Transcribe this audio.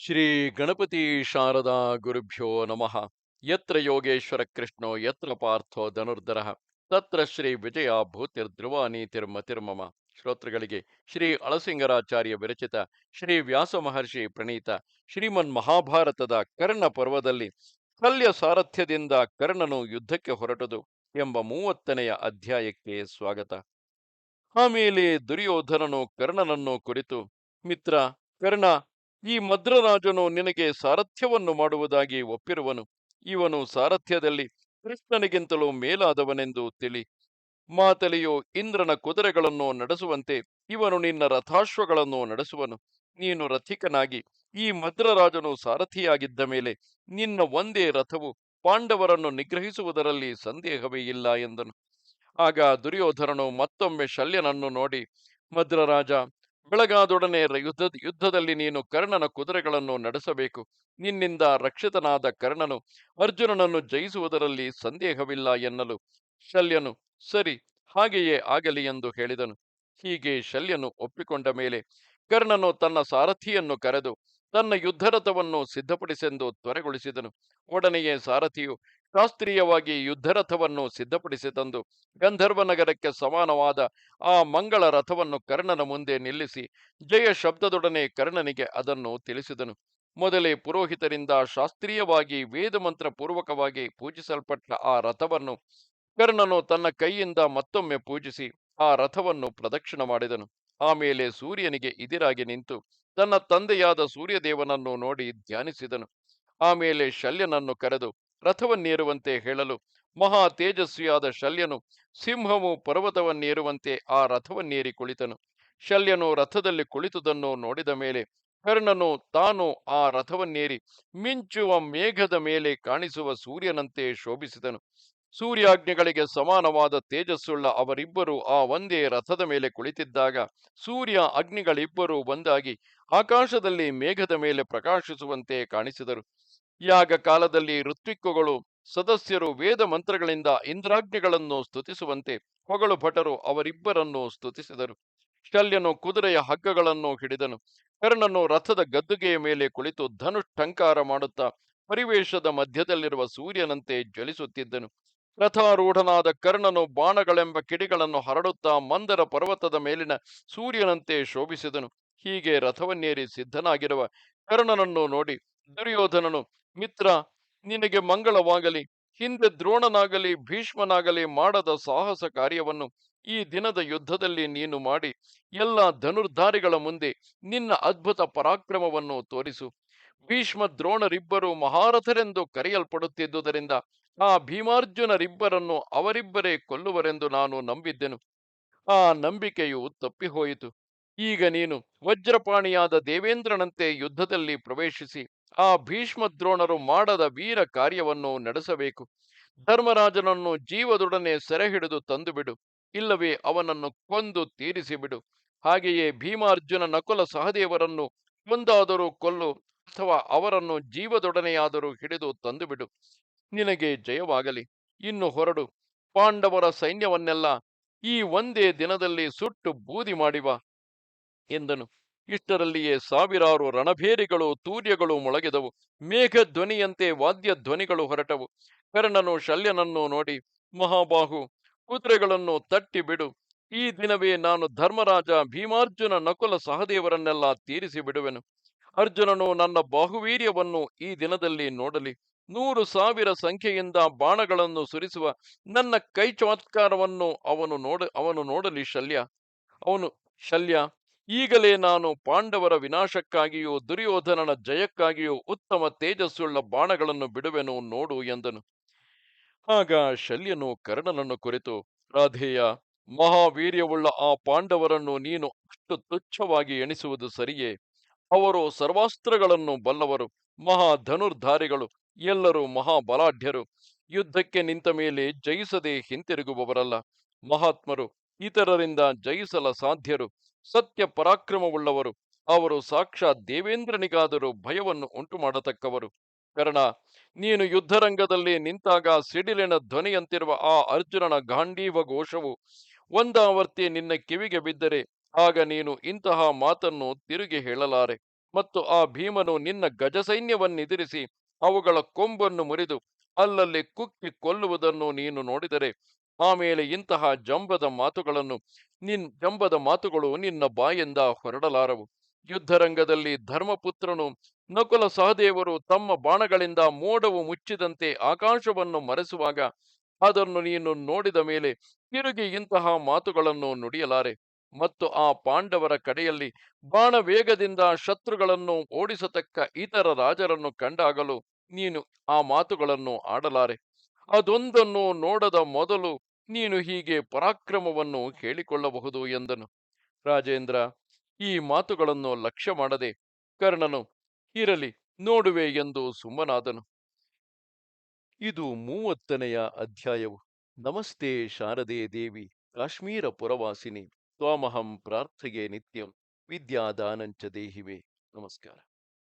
ಶ್ರೀ ಗಣಪತಿ ಶಾರದಾ ಗುರುಭ್ಯೋ ನಮಃ. ಯತ್ರ ಯೋಗೇಶ್ವರ ಕೃಷ್ಣೋ, ಯತ್ರ ಪಾರ್ಥೋ ಧನುರ್ಧರ. ತತ್ರ ಶ್ರೀ ವಿಜಯ ಭೂತಿರ್ಧ್ರುವ ನೀತಿರ್ಮತಿರ್ಮಮ ಶ್ರೋತೃಗಳಿಗೆ ಶ್ರೀ ಅಳಸಿಂಗರಾಚಾರ್ಯ ವಿರಚಿತ ಶ್ರೀ ವ್ಯಾಸ ಮಹರ್ಷಿ ಪ್ರಣೀತ ಶ್ರೀಮನ್ ಮಹಾಭಾರತದ ಕರ್ಣ ಪರ್ವದಲ್ಲಿ ಕಲ್ಯ ಸಾರಥ್ಯದಿಂದ ಕರ್ಣನು ಯುದ್ಧಕ್ಕೆ ಹೊರಟದು ಎಂಬ ಮೂವತ್ತನೆಯ ಅಧ್ಯಾಯಕ್ಕೆ ಸ್ವಾಗತ. ಆಮೇಲೆ ದುರ್ಯೋಧನನು ಕರ್ಣನನ್ನು ಕುರಿತು, ಮಿತ್ರ, ಕರ್ಣ ಈ ಮದ್ರರಾಜನು ನಿನಗೆ ಸಾರಥ್ಯವನ್ನು ಮಾಡುವುದಾಗಿ ಒಪ್ಪಿರುವನು. ಇವನು ಸಾರಥ್ಯದಲ್ಲಿ ಕೃಷ್ಣನಿಗಿಂತಲೂ ಮೇಲಾದವನೆಂದು ತಿಳಿ. ಮಾತಲಿಯು ಇಂದ್ರನ ಕುದುರೆಗಳನ್ನು ನಡೆಸುವಂತೆ ಇವನು ನಿನ್ನ ರಥಾಶ್ವಗಳನ್ನು ನಡೆಸುವನು. ನೀನು ರಥಿಕನಾಗಿ ಈ ಮದ್ರರಾಜನು ಸಾರಥಿಯಾಗಿದ್ದ ಮೇಲೆ ನಿನ್ನ ಒಂದೇ ರಥವು ಪಾಂಡವರನ್ನು ನಿಗ್ರಹಿಸುವುದರಲ್ಲಿ ಸಂದೇಹವೇ ಇಲ್ಲ ಎಂದನು. ಆಗ ದುರ್ಯೋಧನನು ಮತ್ತೊಮ್ಮೆ ಶಲ್ಯನನ್ನು ನೋಡಿ, ಮದ್ರರಾಜ ಬೆಳಗಾದೊಡನೆ ಯುದ್ಧ, ಯುದ್ಧದಲ್ಲಿ ನೀನು ಕರ್ಣನ ಕುದುರೆಗಳನ್ನು ನಡೆಸಬೇಕು. ನಿನ್ನಿಂದ ರಕ್ಷಿತನಾದ ಕರ್ಣನು ಅರ್ಜುನನನ್ನು ಜಯಿಸುವುದರಲ್ಲಿ ಸಂದೇಹವಿಲ್ಲ ಎನ್ನಲು ಶಲ್ಯನು ಸರಿ, ಹಾಗೆಯೇ ಆಗಲಿ ಎಂದು ಹೇಳಿದನು. ಹೀಗೆ ಶಲ್ಯನು ಒಪ್ಪಿಕೊಂಡ ಮೇಲೆ ಕರ್ಣನು ತನ್ನ ಸಾರಥಿಯನ್ನು ಕರೆದು ತನ್ನ ಯುದ್ಧರಥವನ್ನು ಸಿದ್ಧಪಡಿಸೆಂದು ತ್ವರೆಗೊಳಿಸಿದನು. ಒಡನೆಯೇ ಸಾರಥಿಯು ಶಾಸ್ತ್ರೀಯವಾಗಿ ಯುದ್ಧರಥವನ್ನು ಸಿದ್ಧಪಡಿಸಿ ತಂದು ಗಂಧರ್ವನಗರಕ್ಕೆ ಸಮಾನವಾದ ಆ ಮಂಗಳ ರಥವನ್ನು ಕರ್ಣನ ಮುಂದೆ ನಿಲ್ಲಿಸಿ ಜಯ ಶಬ್ದದೊಡನೆ ಕರ್ಣನಿಗೆ ಅದನ್ನು ತಿಳಿಸಿದನು. ಮೊದಲೇ ಪುರೋಹಿತರಿಂದ ಶಾಸ್ತ್ರೀಯವಾಗಿ ವೇದಮಂತ್ರ ಪೂರ್ವಕವಾಗಿ ಪೂಜಿಸಲ್ಪಟ್ಟ ಆ ರಥವನ್ನು ಕರ್ಣನು ತನ್ನ ಕೈಯಿಂದ ಮತ್ತೊಮ್ಮೆ ಪೂಜಿಸಿ ಆ ರಥವನ್ನು ಪ್ರದಕ್ಷಿಣ ಮಾಡಿದನು. ಆಮೇಲೆ ಸೂರ್ಯನಿಗೆ ಇದಿರಾಗಿ ನಿಂತು ತನ್ನ ತಂದೆಯಾದ ಸೂರ್ಯದೇವನನ್ನು ನೋಡಿ ಧ್ಯಾನಿಸಿದನು. ಆಮೇಲೆ ಶಲ್ಯನನ್ನು ಕರೆದು ರಥವನ್ನೇರುವಂತೆ ಹೇಳಲು ಮಹಾ ತೇಜಸ್ವಿಯಾದ ಶಲ್ಯನು ಸಿಂಹವು ಪರ್ವತವನ್ನೇರುವಂತೆ ಆ ರಥವನ್ನೇರಿ ಕುಳಿತನು. ಶಲ್ಯನು ರಥದಲ್ಲಿ ಕುಳಿತುದನ್ನು ನೋಡಿದ ಮೇಲೆ ಕರ್ಣನು ತಾನು ಆ ರಥವನ್ನೇರಿ ಮಿಂಚುವ ಮೇಘದ ಮೇಲೆ ಕಾಣಿಸುವ ಸೂರ್ಯನಂತೆ ಶೋಭಿಸಿದನು. ಸೂರ್ಯಾಗ್ನಿಗಳಿಗೆ ಸಮಾನವಾದ ತೇಜಸ್ಸುಳ್ಳ ಅವರಿಬ್ಬರು ಆ ಒಂದೇ ರಥದ ಮೇಲೆ ಕುಳಿತಿದ್ದಾಗ ಸೂರ್ಯ ಅಗ್ನಿಗಳಿಬ್ಬರೂ ಒಂದಾಗಿ ಆಕಾಶದಲ್ಲಿ ಮೇಘದ ಮೇಲೆ ಪ್ರಕಾಶಿಸುವಂತೆ ಕಾಣಿಸಿದರು. ಯಾಗ ಕಾಲದಲ್ಲಿ ಋತ್ವಿಕ್ಕುಗಳು, ಸದಸ್ಯರು ವೇದ ಮಂತ್ರಗಳಿಂದ ಇಂದ್ರಾಗ್ನಿಗಳನ್ನು ಸ್ತುತಿಸುವಂತೆ ಹೊಗಳು ಭಟರು ಅವರಿಬ್ಬರನ್ನು ಸ್ತುತಿಸಿದರು. ಶಲ್ಯನು ಕುದುರೆಯ ಹಗ್ಗಗಳನ್ನು ಹಿಡಿದನು. ಕರ್ಣನು ರಥದ ಗದ್ದುಗೆಯ ಮೇಲೆ ಕುಳಿತು ಧನುಷ್ಠಂಕಾರ ಮಾಡುತ್ತಾ ಪರಿವೇಶದ ಮಧ್ಯದಲ್ಲಿರುವ ಸೂರ್ಯನಂತೆ ಜ್ವಲಿಸುತ್ತಿದ್ದನು. ರಥಾರೂಢನಾದ ಕರ್ಣನು ಬಾಣಗಳೆಂಬ ಕಿಡಿಗಳನ್ನು ಹರಡುತ್ತಾ ಮಂದರ ಪರ್ವತದ ಮೇಲಿನ ಸೂರ್ಯನಂತೆ ಶೋಭಿಸಿದನು. ಹೀಗೆ ರಥವನ್ನೇರಿ ಸಿದ್ಧನಾಗಿರುವ ಕರ್ಣನನ್ನು ನೋಡಿ ದುರ್ಯೋಧನನು, ಮಿತ್ರ, ನಿನಗೆ ಮಂಗಳವಾಗಲಿ. ಹಿಂದೆ ದ್ರೋಣನಾಗಲಿ, ಭೀಷ್ಮನಾಗಲಿ ಮಾಡದ ಸಾಹಸ ಕಾರ್ಯವನ್ನು ಈ ದಿನದ ಯುದ್ಧದಲ್ಲಿ ನೀನು ಮಾಡಿ, ಎಲ್ಲ ಧನುರ್ಧಾರಿಗಳ ಮುಂದೆ ನಿನ್ನ ಅದ್ಭುತ ಪರಾಕ್ರಮವನ್ನು ತೋರಿಸು. ಭೀಷ್ಮ ದ್ರೋಣರಿಬ್ಬರು ಮಹಾರಥರೆಂದು ಕರೆಯಲ್ಪಡುತ್ತಿದ್ದುದರಿಂದ ಆ ಭೀಮಾರ್ಜುನರಿಬ್ಬರನ್ನು ಅವರಿಬ್ಬರೇ ಕೊಲ್ಲುವರೆಂದು ನಾನು ನಂಬಿದ್ದೆನು. ಆ ನಂಬಿಕೆಯು ತಪ್ಪಿಹೋಯಿತು. ಈಗ ನೀನು ವಜ್ರಪಾಣಿಯಾದ ದೇವೇಂದ್ರನಂತೆ ಯುದ್ಧದಲ್ಲಿ ಪ್ರವೇಶಿಸಿ, ಆ ಭೀಷ್ಮ ದ್ರೋಣರು ಮಾಡದ ವೀರ ಕಾರ್ಯವನ್ನು ನಡೆಸಬೇಕು. ಧರ್ಮರಾಜನನ್ನು ಜೀವದೊಡನೆ ಸೆರೆ ಹಿಡಿದು ತಂದುಬಿಡು, ಇಲ್ಲವೇ ಅವನನ್ನು ಕೊಂದು ತೀರಿಸಿಬಿಡು. ಹಾಗೆಯೇ ಭೀಮಾರ್ಜುನ ನಕುಲ ಸಹದೇವರನ್ನು ಒಂದಾದರೂ ಕೊಲ್ಲು, ಅಥವಾ ಅವರನ್ನು ಜೀವದೊಡನೆಯಾದರೂ ಹಿಡಿದು ತಂದುಬಿಡು. ನಿನಗೆ ಜಯವಾಗಲಿ. ಇನ್ನು ಹೊರಡು, ಪಾಂಡವರ ಸೈನ್ಯವನ್ನೆಲ್ಲ ಈ ಒಂದೇ ದಿನದಲ್ಲಿ ಸುಟ್ಟು ಬೂದಿ ಮಾಡಿವ ಎಂದನು. ಇಷ್ಟರಲ್ಲಿಯೇ ಸಾವಿರಾರು ರಣಭೇರಿಗಳು, ತೂರ್ಯಗಳು ಮೊಳಗಿದವು. ಮೇಘ ಧ್ವನಿಯಂತೆ ವಾದ್ಯ ಧ್ವನಿಗಳು ಹೊರಟವು. ಕರ್ಣನು ಶಲ್ಯನನ್ನು ನೋಡಿ, ಮಹಾಬಾಹು, ಕುದುರೆಗಳನ್ನು ತಟ್ಟಿ ಬಿಡು. ಈ ದಿನವೇ ನಾನು ಧರ್ಮರಾಜ ಭೀಮಾರ್ಜುನ ನಕುಲ ಸಹದೇವರನ್ನೆಲ್ಲ ತೀರಿಸಿ ಬಿಡುವೆನು. ಅರ್ಜುನನು ನನ್ನ ಬಾಹುವೀರ್ಯವನ್ನು ಈ ದಿನದಲ್ಲಿ ನೋಡಲಿ. ನೂರು ಸಾವಿರ ಸಂಖ್ಯೆಯಿಂದ ಬಾಣಗಳನ್ನು ಸುರಿಸುವ ನನ್ನ ಕೈ ಚಮತ್ಕಾರವನ್ನು ಅವನು ನೋಡ, ಅವನು ನೋಡಲಿ ಶಲ್ಯ. ಅವನು, ಶಲ್ಯ, ಈಗಲೇ ನಾನು ಪಾಂಡವರ ವಿನಾಶಕ್ಕಾಗಿಯೂ ದುರ್ಯೋಧನನ ಜಯಕ್ಕಾಗಿಯೂ ಉತ್ತಮ ತೇಜಸ್ಸುಳ್ಳ ಬಾಣಗಳನ್ನು ಬಿಡುವೆನು ನೋಡು ಎಂದನು. ಆಗ ಶಲ್ಯನು ಕರ್ಣನನ್ನು ಕುರಿತು, ರಾಧೇಯ, ಮಹಾವೀರ್ಯವುಳ್ಳ ಆ ಪಾಂಡವರನ್ನು ನೀನು ಅಷ್ಟು ತುಚ್ಛವಾಗಿ ಎಣಿಸುವುದು ಸರಿಯೇ? ಅವರು ಸರ್ವಾಸ್ತ್ರಗಳನ್ನು ಬಲ್ಲವರು, ಮಹಾ ಧನುರ್ಧಾರಿಗಳು ಎಲ್ಲರೂ ಮಹಾಬಲಾಢ್ಯರು. ಯುದ್ಧಕ್ಕೆ ನಿಂತ ಮೇಲೆ ಜಯಿಸದೆ ಹಿಂತಿರುಗುವವರಲ್ಲ. ಮಹಾತ್ಮರು ಇತರರಿಂದ ಜಯಿಸಲ ಸಾಧ್ಯರು. ಸತ್ಯ ಪರಾಕ್ರಮವುಳ್ಳವರು. ಅವರು ಸಾಕ್ಷಾತ್ ದೇವೇಂದ್ರನಿಗಾದರೂ ಭಯವನ್ನು ಉಂಟು ಮಾಡತಕ್ಕವರು ಕರ್ಣ, ನೀನು ಯುದ್ಧರಂಗದಲ್ಲಿ ನಿಂತಾಗ ಸಿಡಿಲಿನ ಧ್ವನಿಯಂತಿರುವ ಆ ಅರ್ಜುನನ ಗಾಂಡೀವ ಘೋಷವು ಒಂದಾವರ್ತಿ ನಿನ್ನ ಕಿವಿಗೆ ಬಿದ್ದರೆ ಆಗ ನೀನು ಇಂತಹ ಮಾತನ್ನು ತಿರುಗಿ ಹೇಳಲಾರೆ. ಮತ್ತು ಆ ಭೀಮನು ನಿನ್ನ ಗಜಸೈನ್ಯವನ್ನೆದಿರಿಸಿ ಅವುಗಳ ಕೊಂಬನ್ನು ಮುರಿದು ಅಲ್ಲಲ್ಲಿ ಕುಕ್ಕಿ ಕೊಲ್ಲುವುದನ್ನು ನೀನು ನೋಡಿದರೆ ಆಮೇಲೆ ಇಂತಹ ಜಂಬದ ಮಾತುಗಳನ್ನು ನಿನ್ ಜಂಬದ ಮಾತುಗಳು ನಿನ್ನ ಬಾಯಿಂದ ಹೊರಡಲಾರವು. ಯುದ್ಧರಂಗದಲ್ಲಿ ಧರ್ಮಪುತ್ರನು ನಕುಲ ಸಹದೇವರು ತಮ್ಮ ಬಾಣಗಳಿಂದ ಮೋಡವು ಮುಚ್ಚಿದಂತೆ ಆಕಾಶವನ್ನು ಮರೆಸುವಾಗ ಅದನ್ನು ನೀನು ನೋಡಿದ ಮೇಲೆ ತಿರುಗಿ ಇಂತಹ ಮಾತುಗಳನ್ನು ನುಡಿಯಲಾರೆ. ಮತ್ತು ಆ ಪಾಂಡವರ ಕಡೆಯಲ್ಲಿ ಬಾಣ ವೇಗದಿಂದ ಶತ್ರುಗಳನ್ನು ಓಡಿಸತಕ್ಕ ಇತರ ರಾಜರನ್ನು ಕಂಡಾಗಲು ನೀನು ಆ ಮಾತುಗಳನ್ನು ಆಡಲಾರೆ. ಅದೊಂದನ್ನು ನೋಡದ ಮೊದಲು ನೀನು ಹೀಗೆ ಪರಾಕ್ರಮವನ್ನು ಹೇಳಿಕೊಳ್ಳಬಹುದು ಎಂದನು. ರಾಜೇಂದ್ರ, ಈ ಮಾತುಗಳನ್ನು ಲಕ್ಷ್ಯ ಮಾಡದೆ ಕರ್ಣನು, ಇರಲಿ, ನೋಡುವೆ ಎಂದು ಸುಮ್ಮನಾದನು. ಇದು ಮೂವತ್ತನೆಯ ಅಧ್ಯಾಯವು. ನಮಸ್ತೆ ಶಾರದೆ ದೇವಿ, ಕಾಶ್ಮೀರ ಪುರವಾಸಿನಿ. ತ್ವಾಮಹಂ ಪ್ರಾರ್ಥೆಗೆ ನಿತ್ಯಂ ವಿದ್ಯಾದಾನಂಚ ದೇಹಿವೆ ನಮಸ್ಕಾರ.